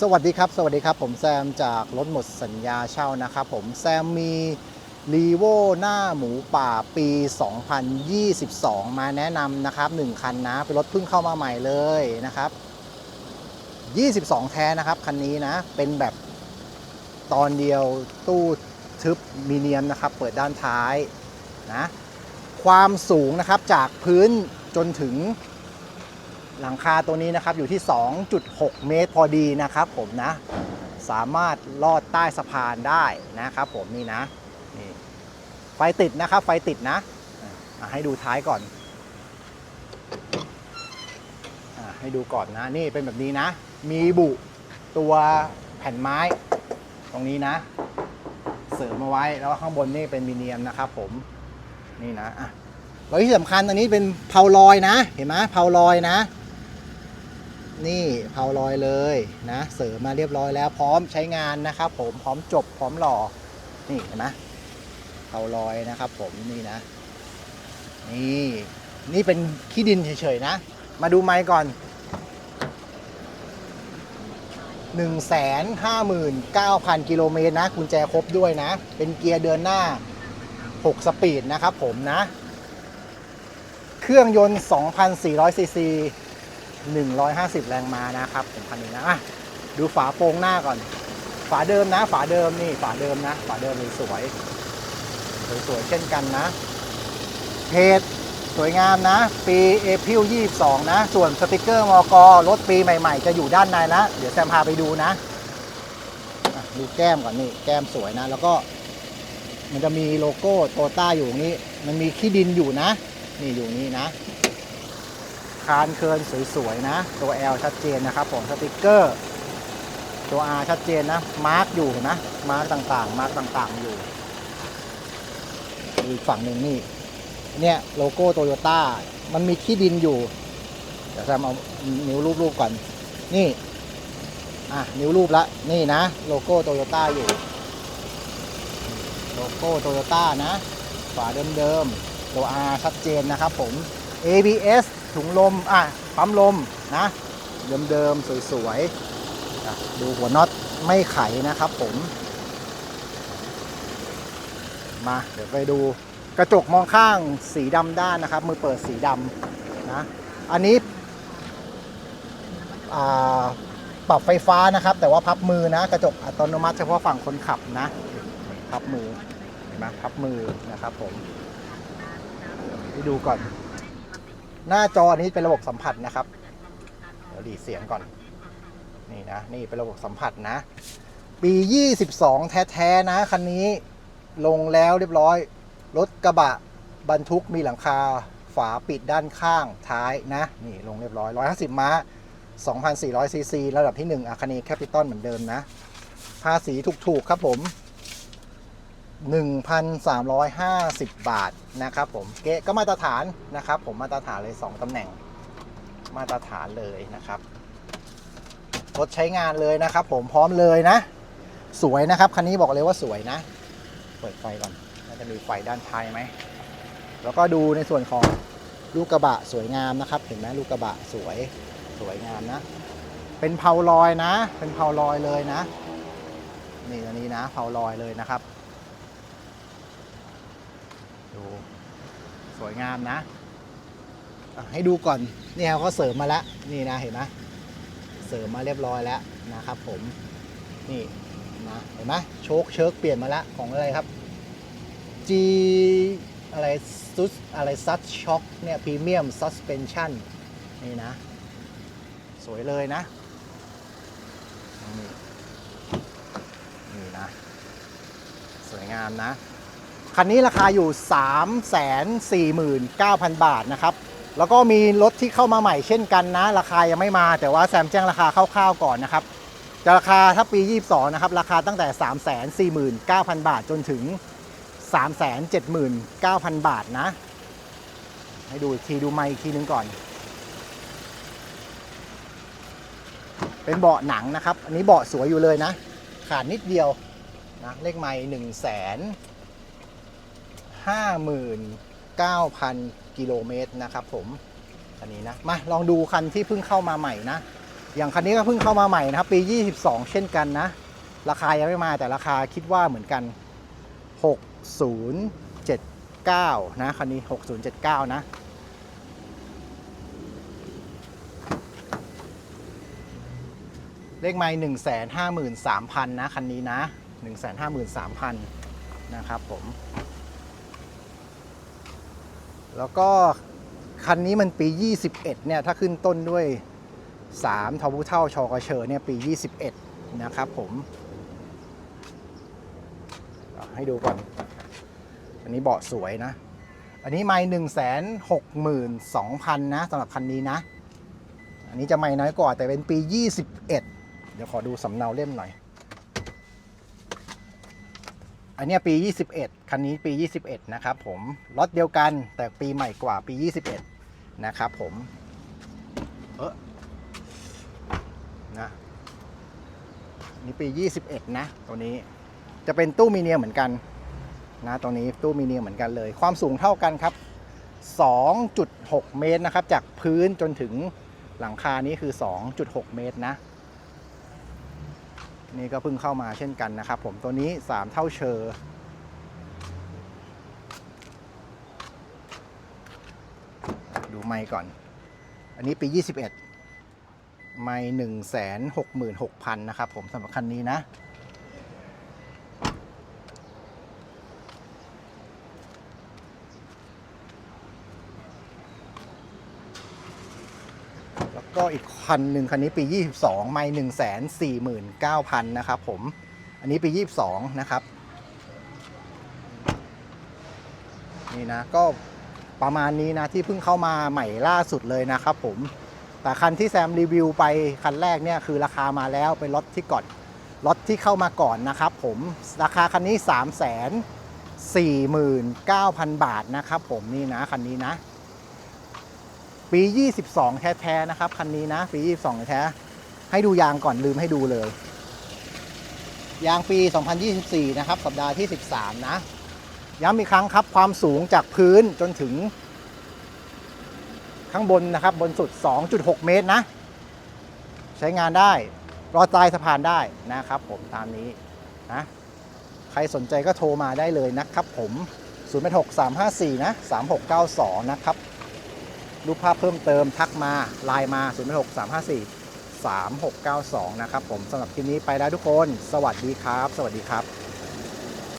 สวัสดีครับ สวัสดีครับ ผมแซมจากรถหมดสัญญาเช่านะครับผมแซมมีรีโวหน้าหมูป่าปี 2022 มาแนะนำนะครับ 1 คันนะ เป็นรถเพิ่งเข้ามาใหม่เลยนะครับ 22 แท้นะครับ คันนี้นะ เป็นแบบตอนเดียวตู้ทึบมีเนียมนะครับ เปิดด้านท้ายนะ ความสูงนะครับจากพื้นจนถึง หลังคาตัวนี้นะครับอยู่ที่ 2.6 เมตรพอดีนะครับผมนะ สามารถลอดใต้สะพานได้นะครับผมนี่นะนี่ไฟติดนะครับ ไฟติดนะให้ดูท้ายก่อนอให้ดูก่อนนะ นี่เป็นแบบนี้นะ มีบุตัวแผ่นไม้ ตรงนี้นะ เสริมมาไว้แล้วข้างบนนี่เป็นมีเนียมนะครับผมนี่นะอะแล้วที่สำคัญอันนี้เป็นเพาลอยนะ เห็นไหมเพาลอยนะ นี่เผาลอยเลยนะ เสริมมาเรียบร้อยแล้วพร้อมใช้งานนะครับผมพร้อมจบพร้อมหล่อนี่เห็นไหมเผาลอยนะครับ ผมนี่นะ นี่นี่เป็นขี้ดินเฉยๆนะ มาดูไมค์ก่อน159,000กิโลเมตรนะกุญแจครบด้วยนะ เป็นเกียร์เดินหน้า 6 สปีดนะครับผมนะ เครื่องยนต์ 2,400ซีซี 150 แรงม้านะครับผมคันนี้นะอะดูฝาโปรงหน้าก่อน ฝาเดิมนะ ฝาเดิมนี่ฝาเดิมนะ ฝาเดิมเลยสวยสวยๆเช่นกันนะเพจสวยงามนะ ปีเอพิล22 นะ ส่วนสติกเกอร์มอกรถปีใหม่ๆ จะอยู่ด้านในนะ เดี๋ยวแซมพาไปดูนะะดูแก้มก่อนนี่ แก้มสวยนะ แล้วก็มันจะมีโลโก้โตต้าอยู่นี้ มันมีขี้ดินอยู่นะ นี่อยู่นี่นะ คานเคินสวยๆนะ ตัว L ชัดเจนนะครับผมสติกเกอร์ ตัว R ชัดเจนนะ มาร์กอยู่นไหมาร์กต่างๆ มาร์กต่างๆอยู่อีกฝั่งหนึ่งนี่ เนี่ยโลโก้โตโยต้ามันมีขี้ดินอยู่ เดี๋ยวแซมเอานิ้วรูปๆก่อน นี่ อะ นิ้วรูปละ นี่นะ โลโก้โตโยต้าอยู่ โลโก้โตโยต้านะ ฝาเดิมๆตัว R ชัดเจนนะครับผม ABS ถุงลม อะ ปั๊มลมนะ เดิมๆ สวยๆ ดูหัวน็อตไม่ไขนะครับผม มาเดี๋ยวไปดูกระจกมองข้างสีดำด้านนะครับ มือเปิดสีดำนะ อันนี้ปรับไฟฟ้านะครับ แต่ว่าพับมือนะ กระจกอัตโนมัติเฉพาะฝั่งคนขับนะ พับมือเห็นไหมพับมือนะครับผมไปดูก่อน หน้าจอนี้เป็นระบบสัมผัสนะครับเดี๋ยวดีเสียงก่อน นี่นะ นี่เป็นระบบสัมผัสนะ ปี 22 แท้ๆนะคันนี้ลงแล้วเรียบร้อย รถกระบะบรรทุกมีหลังคาฝาปิดด้านข้างท้ายนะ นี่ลงเรียบร้อย 150 ม้า 2,400ซีซีระดับที่ 1อาคานีแคปิตอลเหมือนเดิมนะ ภาษีถูกๆครับผม 1,350 บาทนะครับผมเกะก็มาตรฐานนะครับ ผมมาตรฐานเลย 2ตำแหน่งมาตรฐานเลยนะครับรถใช้งานเลยนะครับ ผมพร้อมเลยนะ สวยนะครับคันนี้บอกเลยว่าสวยนะ เปิดไฟก่อนน่าจะมีไฟด้านท้ายไหมแล้วก็ดูในส่วนของลูกกระบะสวยงามนะครับ เห็นไหมลูกกระบะสวยสวยงามนะ เป็นเพาลอยนะ เป็นเพาลอยเลยนะ นี่อันนี้นะเพาลอยเลยนะครับ ดูสวยงามนะะให้ดูก่อนนี่เขาเสริมมาแล้วนี่นะเห็นไหมเสริมมาเรียบร้อยแล้วนะครับ ผมนี่นะเห็นไหมโชคเชิร์กเปลี่ยนมาแล้วของอะไรครับ G อะไรซุสอะไรซัดช็อคเนี่ยพรีเมียมซัสเพนชั่นนี่นะ สวยเลยนะนี่นี่นะ สวยงามนะ คันนี้ราคาอยู่ 349,000 บาทนะครับแล้วก็มีรถที่เข้ามาใหม่เช่นกันนะ ราคายังไม่มา แต่ว่าแซมแจ้งราคาคร่าวๆก่อนนะครับจะราคาถ้าปี 22 นะครับ ราคาตั้งแต่ 349,000 บาทจนถึง 379,000 บาทนะ ให้ดูอีกทีดูไมค์อีกทีนึงก่อน เป็นเบาะหนังนะครับ อันนี้เบาะสวยอยู่เลยนะ ขาดนิดเดียวนะเลขไมค์หนึ่งแสน 59,000 กิโลเมตรนะครับผมคันนี้นะมาลองดูคันที่เพิ่งเข้ามาใหม่นะ อย่างคันนี้ก็เพิ่งเข้ามาใหม่นะครับปี 22 เช่นกันนะ ราคายังไม่มาแต่ราคาคิดว่าเหมือนกัน 6079 นะคันนี้ 6079 นะเลขไม้หนึ่งแสนห้าหมื่นสามพันนะ คันนี้นะหนึ่งแสนห้าหมื่นสามพันนะครับผม แล้วก็คันนี้มันปี 21 เนี่ย ถ้าขึ้นต้นด้วย 3ทอบุเท่าชอกเชอเนี่ยปี 21 นะครับผม ให้ดูก่อน อันนี้เบาะสวยนะ อันนี้ไม่หนึ่งแสนหกหมื่นสองพันนะสำหรับคันนี้นะ อันนี้จะไม่น้อยกว่าแต่เป็นปี 21 เดี๋ยวขอดูสำเนาเล่มหน่อย อันนี้ปี 21 คันนี้ปี 21 นะครับผมรถเดียวกันแต่ปีใหม่กว่าปี 21 นะครับผมเออนะนี่ปี 21 นะ ตัวนี้จะเป็นตู้มีเนียเหมือนกันนะตัวนี้ตู้มีเนียเหมือนกันเลย ความสูงเท่ากันครับ 2.6 เมตรนะครับ จากพื้นจนถึงหลังคานี้คือ 2.6 เมตรนะ นี่ก็เพิ่งเข้ามาเช่นกันนะครับ ผมตัวนี้ 3 เท่าเชอร์ดูไม้ก่อน อันนี้ปี 21 ไมค์166,000นะครับผมสำหรับคันนี้นะ ก็อีกคันหนึ่งคันนี้ปี 22 ไม่149,000 นะครับผม อันนี้ปี 22 นะครับ นี่นะ ก็ประมาณนี้นะที่เพิ่งเข้ามาใหม่ล่าสุดเลยนะครับผม แต่คันที่แซมรีวิวไปคันแรกเนี่ยคือราคามาแล้วเป็นรถที่ก่อนรถที่เข้ามาก่อนนะครับผม ราคาคันนี้ 3 4 9 0 0 0 บาทนะครับผมนี่นะคันนี้นะ ปี 22 แท้ๆนะครับ คันนี้นะ ปี 22 แท้ ให้ดูยางก่อนลืมให้ดูเลย ยางปี 2024 นะครับ สัปดาห์ที่ 13 นะ ย้ำอีกครั้งครับ ความสูงจากพื้นจนถึง ข้างบนนะครับ บนสุด 2.6 เมตรนะ ใช้งานได้ รอดใต้สะพานได้นะครับผมตามนี้นะ ใครสนใจก็โทรมาได้เลยนะครับผม 0 6 3 5 4 นะ 3692 นะครับ รูปภาพเพิ่มเติมทักมาไลน์มา 0 6 3 5 4 3692 นะครับผมสำหรับคลิปนี้ไปแล้วทุกคน สวัสดีครับ สวัสดีครับ